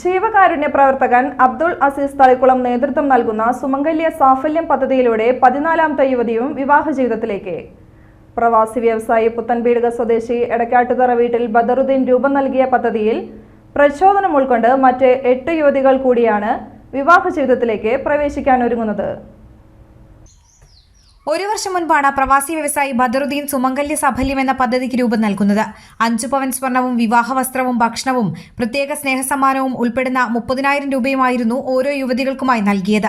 ജീവകാരുണ്യ പ്രവർത്തകൻ അബ്ദുൾ അസീസ് തളിക്കുളം നേതൃത്വം നൽകുന്ന സുമംഗല്യ സാഫല്യം പദ്ധതിയിലൂടെ പതിനാലാമത്തെ യുവതിയും വിവാഹ ജീവിതത്തിലേക്ക്. പ്രവാസി വ്യവസായി പുത്തൻപീടുക സ്വദേശി എടക്കാട്ടുതറ വീട്ടിൽ ബദറുദ്ദീൻ രൂപം നൽകിയ പദ്ധതിയിൽ പ്രചോദനം ഉൾക്കൊണ്ട് മറ്റ് എട്ട് യുവതികൾ കൂടിയാണ് വിവാഹ ജീവിതത്തിലേക്ക് പ്രവേശിക്കാൻ ഒരുങ്ങുന്നത്. ഒരു വർഷം മുൻപാണ് പ്രവാസി വ്യവസായി ബദറുദ്ദീൻ സുമംഗല്യ സാഫല്യം എന്ന പദ്ധതിക്ക് രൂപം നൽകുന്നത്. അഞ്ചു പവൻ സ്വർണവും വിവാഹ വസ്ത്രവും ഭക്ഷണവും പ്രത്യേക സ്നേഹസമ്മാനവും ഉൾപ്പെടുന്ന മുപ്പതിനായിരം രൂപയുമായിരുന്നു ഓരോ യുവതികൾക്കുമായി നൽകിയത്.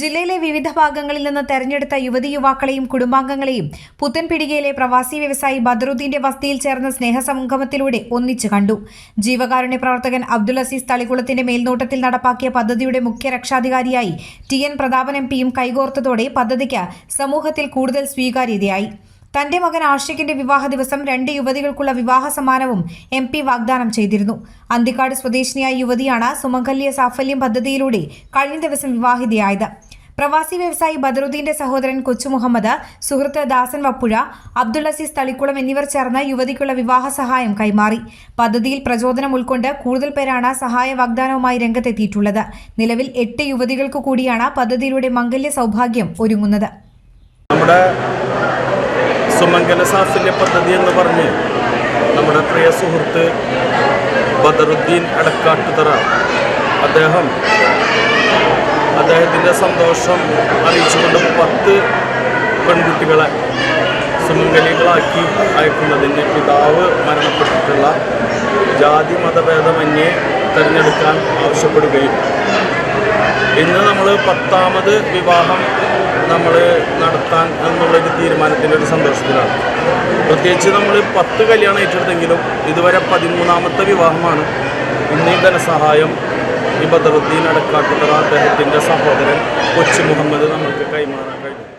ജില്ലയിലെ വിവിധ ഭാഗങ്ങളിൽ നിന്ന് തെരഞ്ഞെടുത്ത യുവതി യുവാക്കളെയും കുടുംബാംഗങ്ങളെയും പുത്തൻപിടികയിലെ പ്രവാസി വ്യവസായി ബദറുദ്ദീന്റെ വസതിയിൽ ചേർന്ന സ്നേഹസംഗമത്തിലൂടെ ഒന്നിച്ചു കണ്ടു. ജീവകാരുണ്യ പ്രവർത്തകൻ അബ്ദുൽ അസീസ് തളിക്കുളത്തിന്റെ മേൽനോട്ടത്തിൽ നടപ്പാക്കിയ പദ്ധതിയുടെ മുഖ്യ രക്ഷാധികാരിയായി ടി എൻ പ്രതാപൻ എം പിയും കൈകോർത്തതോടെ പദ്ധതിക്ക് സമൂഹത്തിൽ കൂടുതൽ സ്വീകാര്യതയായി. തന്റെ മകൻ ആഷിഖിന്റെ വിവാഹ ദിവസം രണ്ട് യുവതികൾക്കുള്ള വിവാഹ സമ്മാനവും എം പി വാഗ്ദാനം ചെയ്തിരുന്നു. അന്തിക്കാട് സ്വദേശിനിയായ യുവതിയാണ് സുമംഗല്യ സാഫല്യം പദ്ധതിയിലൂടെ കഴിഞ്ഞ ദിവസം വിവാഹിതയായത്. പ്രവാസി വ്യവസായി ബദറുദ്ദീന്റെ സഹോദരൻ കൊച്ചു മുഹമ്മദ് സുഹൃത്ത് ദാസൻ വപ്പുഴ അബ്ദുൾ അസീസ് തളിക്കുളം എന്നിവർ ചേർന്ന് യുവതിക്കുള്ള വിവാഹ സഹായം കൈമാറി. പദ്ധതിയിൽ പ്രചോദനം ഉൾക്കൊണ്ട് കൂടുതൽ പേരാണ് സഹായ വാഗ്ദാനവുമായി രംഗത്തെത്തിയിട്ടുള്ളത്. നിലവിൽ എട്ട് യുവതികൾക്ക് കൂടിയാണ് പദ്ധതിയിലൂടെ മംഗല്യ സൗഭാഗ്യം ഒരുങ്ങുന്നത്. നമ്മുടെ സുമംഗല സാഫല്യ പദ്ധതി എന്ന് പറഞ്ഞ് നമ്മുടെ പ്രിയ സുഹൃത്ത് ബദറുദ്ദീൻ അടക്കാട്ടുതറ. അദ്ദേഹം അദ്ദേഹത്തിന്റെ സന്തോഷം അറിയിച്ചുകൊണ്ട് പത്ത് പെൺകുട്ടികളെ സുമംഗലികളാക്കി അയക്കുന്നതിന് പിതാവ് മരണപ്പെട്ടിട്ടുള്ള ജാതി മതഭേദമന്യേ തിരഞ്ഞെടുക്കാൻ ആവശ്യപ്പെടുകയും. ഇന്ന് നമ്മൾ പത്താമത് വിവാഹം നമ്മൾ നടത്താൻ എന്നുള്ളൊരു തീരുമാനത്തിന്റെ ഒരു സന്തോഷത്തിലാണ്. പ്രത്യേകിച്ച് നമ്മൾ പത്ത് കല്യാണം ഏറ്റെടുത്തെങ്കിലും ഇതുവരെ പതിമൂന്നാമത്തെ വിവാഹമാണ്. ഇന്നീ ധനസഹായം ഈ ബദറുദ്ദീൻ അടക്കാട്ടുതറ അദ്ദേഹത്തിന്റെ സഹോദരൻ കൊച്ചു മുഹമ്മദ് നമുക്ക് കൈമാറാൻ കഴിഞ്ഞു.